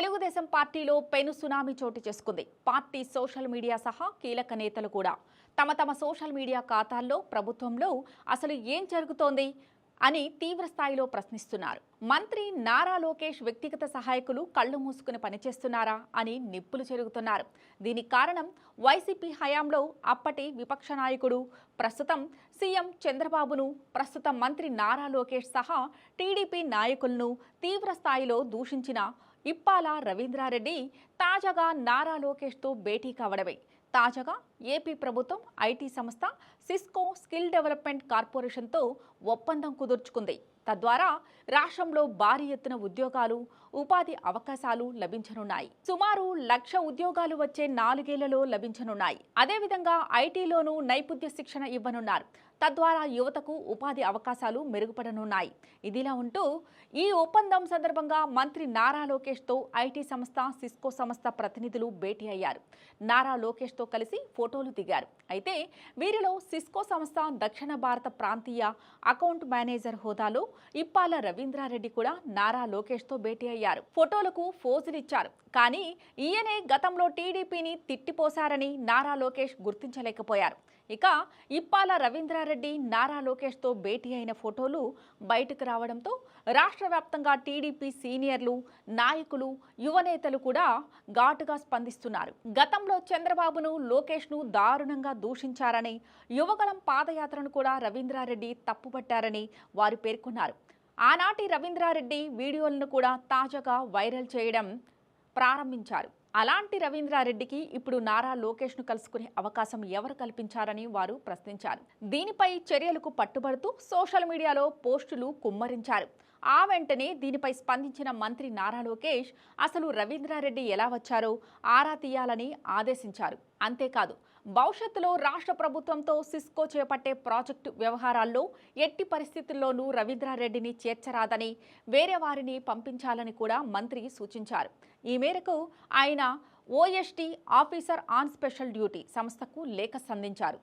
తెలుగుదేశం పార్టీలో పెను సునామీ చోటు చేసుకుంది. పార్టీ సోషల్ మీడియా సహా కీలక నేతలు కూడా. తమ తమ సోషల్ మీడియా ఖాతాల్లో ప్రభుత్వంలో అసలు ఏం జరుగుతోంది అని తీవ్ర స్థాయిలో ప్రశ్నిస్తున్నారు. మంత్రి నారా లోకేష్ వ్యక్తిగత సహాయకులు కళ్ళు మూసుకుని పనిచేస్తున్నారా అని నిప్పులు చెరుగుతున్నారు. దీనికి కారణం వైసీపీ హయాంలో అప్పటి విపక్ష నాయకుడు ప్రస్తుతం సీఎం చంద్రబాబును ప్రస్తుతం మంత్రి నారా లోకేష్ సహా టీడీపీ నాయకులను తీవ్ర స్థాయిలో దూషించిన ఇప్పాల రవీంద్రారెడ్డి తాజాగా నారా లోకేష్తో భేటీ కావడమే. తాజాగా ఏపీ ప్రభుత్వం ఐటీ సంస్థ సిస్కో స్కిల్ డెవలప్మెంట్ కార్పొరేషన్తో ఒప్పందం కుదుర్చుకుంది. తద్వారా రాష్ట్రంలో భారీ ఎత్తున ఉద్యోగాలు ఉపాధి అవకాశాలు లభించనున్నాయి. సుమారు లక్ష ఉద్యోగాలు వచ్చే నాలుగేళ్ళలో లభించనున్నాయి. అదేవిధంగా ఐటీలోనూ నైపుణ్య శిక్షణ ఇవ్వనున్నారు. తద్వారా యువతకు ఉపాధి అవకాశాలు మెరుగుపడనున్నాయి. ఇదిలా ఉంటూ ఈ ఒప్పందం సందర్భంగా మంత్రి నారా లోకేష్తో ఐటీ సంస్థ సిస్కో సంస్థ ప్రతినిధులు భేటీ అయ్యారు. నారా లోకేష్తో కలిసి ఫోటోలు దిగారు. అయితే వీరిలో సిస్కో సంస్థ దక్షిణ భారత ప్రాంతీయ అకౌంట్ మేనేజర్ హోదాలో ఇప్పాల రవీంద్రారెడ్డి కూడా నారా లోకేష్తో భేటీ అయ్యారు. ఫోటోలకు ఫోజులిచ్చారు. కానీ ఈయనే గతంలో టీడీపీని తిట్టిపోశారని నారా లోకేష్ గుర్తించలేకపోయారు. ఇక ఇప్పాల రవీంద్రారెడ్డి నారా లోకేష్తో భేటీ అయిన ఫోటోలు బయటకు రావడంతో రాష్ట్ర వ్యాప్తంగా టీడీపీ సీనియర్లు నాయకులు యువనేతలు కూడా ఘాటుగా స్పందిస్తున్నారు. గతంలో చంద్రబాబును లోకేష్ను దారుణంగా దూషించారని యువగళం పాదయాత్రను కూడా రవీంద్రారెడ్డి తప్పుపట్టారని వారు పేర్కొన్నారు. ఆనాటి రవీంద్రారెడ్డి వీడియోలను కూడా తాజాగా వైరల్ చేయడం ప్రారంభించారు. అలాంటి రవీంద్రారెడ్డికి ఇప్పుడు నారా లోకేష్ను కలుసుకునే అవకాశం ఎవరు కల్పించారని వారు ప్రశ్నించారు. దీనిపై చర్యలకు పట్టుబడుతూ సోషల్ మీడియాలో పోస్టులు కుమ్మరించారు. ఆ వెంటనే దీనిపై స్పందించిన మంత్రి నారా లోకేష్ అసలు రవీంద్రారెడ్డి ఎలా వచ్చారో ఆరా తీయాలని ఆదేశించారు. అంతేకాదు భవిష్యత్తులో రాష్ట్ర ప్రభుత్వంతో సిస్కో చేపట్టే ప్రాజెక్టు వ్యవహారాల్లో ఎట్టి పరిస్థితుల్లోనూ రవీంద్రారెడ్డిని చేర్చరాదని వేరే వారిని పంపించాలని కూడా మంత్రి సూచించారు. ఈ మేరకు ఆయన OSD officer on special duty సంస్థకు లేఖ సంధించారు.